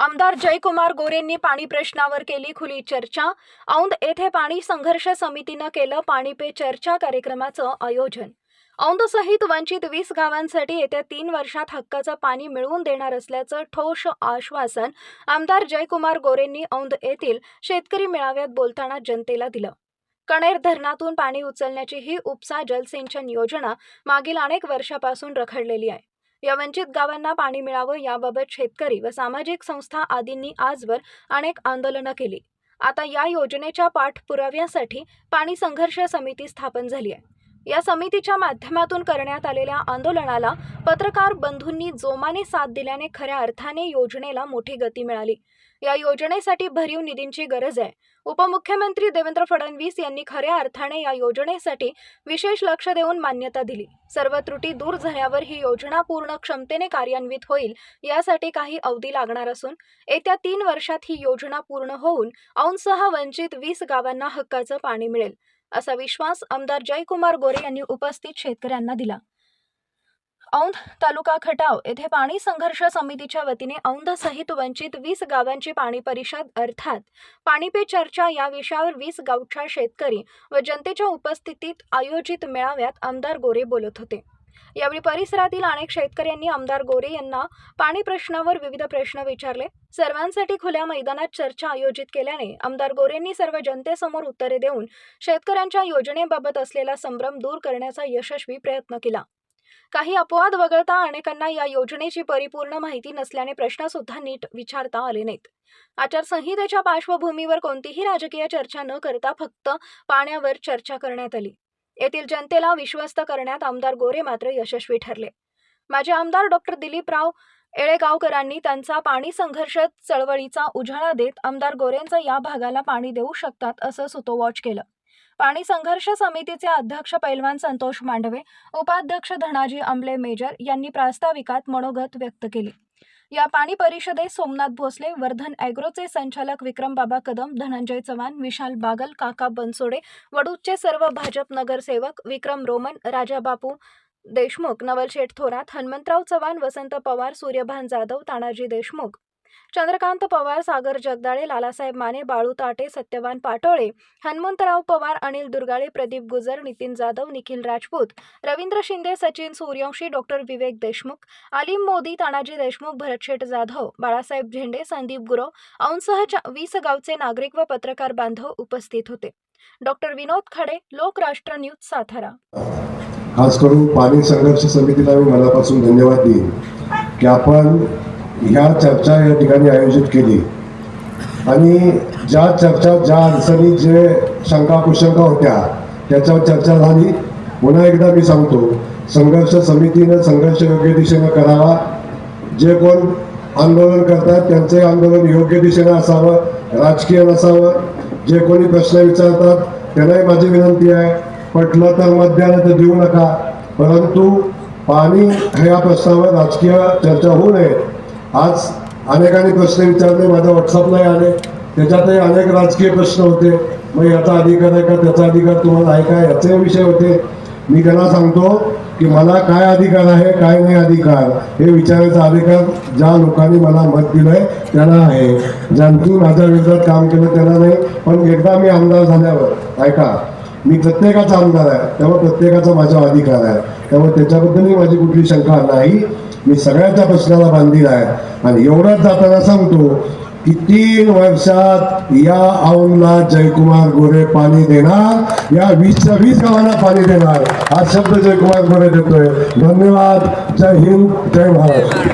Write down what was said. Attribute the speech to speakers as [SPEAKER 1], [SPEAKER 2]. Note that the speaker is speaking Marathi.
[SPEAKER 1] आमदार जयकुमार गोरेंनी पाणी प्रश्नावर केली खुली चर्चा. औंध येथे पाणी संघर्ष समितीनं केलं पाणी पे चर्चा कार्यक्रमाचं आयोजन. औंधसहित वंचित वीस गावांसाठी येत्या तीन वर्षात हक्काचं पाणी मिळवून देणार असल्याचं ठोस आश्वासन आमदार जयकुमार गोरेंनी औंध येथील शेतकरी मेळाव्यात बोलताना जनतेला दिलं. कणेर धरणातून पाणी उचलण्याची ही उपसा जलसिंचन योजना मागील अनेक वर्षापासून रखडलेली आहे. या वंचित गावांना पाणी मिळावं याबाबत शेतकरी व सामाजिक संस्था आदींनी आजवर अनेक आंदोलनं केली. आता या योजनेच्या पाठपुराव्यासाठी पाणी संघर्ष समिती स्थापन झाली आहे. या समितीच्या माध्यमातून करण्यात आलेल्या आंदोलनाला पत्रकार बंधूंनी जोमाने साथ दिल्याने खऱ्या अर्थाने योजनेला मोठी गती मिळाली. या योजनेसाठी भरीव निधींची गरज आहे. उपमुख्यमंत्री देवेंद्र फडणवीस यांनी खऱ्या अर्थाने या योजनेसाठी विशेष लक्ष देऊन मान्यता दिली. सर्व त्रुटी दूर झाल्यावर ही योजना पूर्ण क्षमतेने कार्यान्वित होईल यासाठी काही अवधी लागणार असून येत्या तीन वर्षात ही योजना पूर्ण होऊन औंसह वंचित वीस गावांना हक्काचं पाणी मिळेल असा विश्वास आमदार जयकुमार गोरे यांनी उपस्थित शेतकऱ्यांना दिला. औंध तालुका खटाव येथे पाणी संघर्ष समितीच्या वतीने औंध सहित वंचित वीस गावांची पाणी परिषद अर्थात पाणी पे चर्चा या विषयावर वीस गावच्या शेतकरी व जनतेच्या उपस्थितीत आयोजित मेळाव्यात आमदार गोरे बोलत होते. यावेळी परिसरातील अनेक शेतकऱ्यांनी आमदार गोरे यांना पाणी प्रश्नावर विविध प्रश्न विचारले. सर्वांसाठी खुल्या मैदानात चर्चा आयोजित केल्याने आमदार गोरेंनी सर्व जनतेसमोर उत्तरे देऊन शेतकऱ्यांच्या योजनेबाबत असलेला संभ्रम दूर करण्याचा यशस्वी प्रयत्न केला. काही अपवाद वगळता अनेकांना या योजनेची परिपूर्ण माहिती नसल्याने प्रश्न सुद्धा नीट विचारता आले नाहीत. आचारसंहितेच्या पार्श्वभूमीवर कोणतीही राजकीय चर्चा न करता फक्त पाण्यावर चर्चा करण्यात आली. येथील जनतेला विश्वस्त करण्यात आमदार गोरे मात्र यशस्वी ठरले. माजी आमदार डॉक्टर दिलीपराव येळेगावकरांनी त्यांचा पाणी संघर्ष चळवळीचा उजाळा देत आमदार गोरेंचं या भागाला पाणी देऊ शकतात असं सुतोवॉच केलं. पाणी संघर्ष समितीचे अध्यक्ष पैलवान संतोष मांडवे उपाध्यक्ष धनाजी अंबले मेजर यांनी प्रास्ताविकात मनोगत व्यक्त केली. या पाणी परिषदेत सोमनाथ भोसले वर्धन ॲग्रोचे संचालक विक्रम बाबा कदम धनंजय चव्हाण विशाल बागल काका बनसोडे वडूदचे सर्व भाजप नगरसेवक विक्रम रोमन राजाबापू देशमुख नवलशेठ थोरात हनुमंतराव चव्हाण वसंत पवार सूर्यभान जाधव तानाजी देशमुख चंद्रकांत पवार सागर जगदाळे लालासाहेब माने बाळू ताटे सत्यवान पाटोळे हनुमंतराव पवार अनिल दुर्गाळे प्रदीप गुजर नितीन जाधव निखिल राजपूत रवींद्र शिंदे सचिन सूर्यवंशी डॉक्टर विवेक देशमुख आलिम मोदी तानाजी देशमुख भरतशेठ जाधव बाळासाहेब झेंडे संदीप गुरव औंसह वीस गावचे नागरिक व पत्रकार बांधव उपस्थित होते. डॉक्टर विनोद खडे लोकराष्ट्र न्यूज सातारा.
[SPEAKER 2] खास करून पाणी संघर्ष समितीला मी मनापासून धन्यवाद देईन की आपण ह्या चर्चा या ठिकाणी आयोजित केली. आणि ज्या चर्चा ज्या अडचणी जे शंका कुशंका होत्या त्याच्यावर चर्चा झाली. पुन्हा एकदा मी सांगतो संघर्ष समितीनं संघर्ष योग्य दिशेनं करावा. जे कोण आंदोलन करतात त्यांचे आंदोलन योग्य दिशेनं असावं राजकीय नसावं. जे कोणी प्रश्न विचारतात त्यांनाही माझी विनंती आहे. पटलं तर मध्यानं तर देऊ नका. परंतु पाणी ह्या प्रश्नावर राजकीय चर्चा होऊ नये. आज अनेकांनी प्रश्न विचारले माझ्या व्हॉट्सअपलाही आले. त्याच्यातही अनेक राजकीय प्रश्न होते. मग याचा अधिकार आहे का त्याचा अधिकार तुम्हाला आहे का याचे विषय होते. मी त्यांना सांगतो की मला काय अधिकार आहे काय नाही अधिकार हे विचारायचा अधिकार ज्या लोकांनी मला मत दिलंय त्यांना आहे. ज्यांनी माझ्या विरोधात काम केलं त्यांना नाही. पण एकदा मी आमदार झाल्यावर ऐका मी प्रत्येकाचा आमदार आहे त्यामुळे प्रत्येकाचा माझा अधिकार आहे. त्यामुळे त्याच्याबद्दलही माझी कुठली शंका नाही. मी सगळ्याच्या प्रश्नाला बांधील आहे. आणि एवढंच जाताना सांगतो की तीन वर्षात या औंधला जयकुमार गोरे पाणी देणार या वीसच्या वीस गावांना पाणी देणार. हा शब्द जयकुमार गोरे देतोय. धन्यवाद. जय हिंद. जय महाराष्ट्र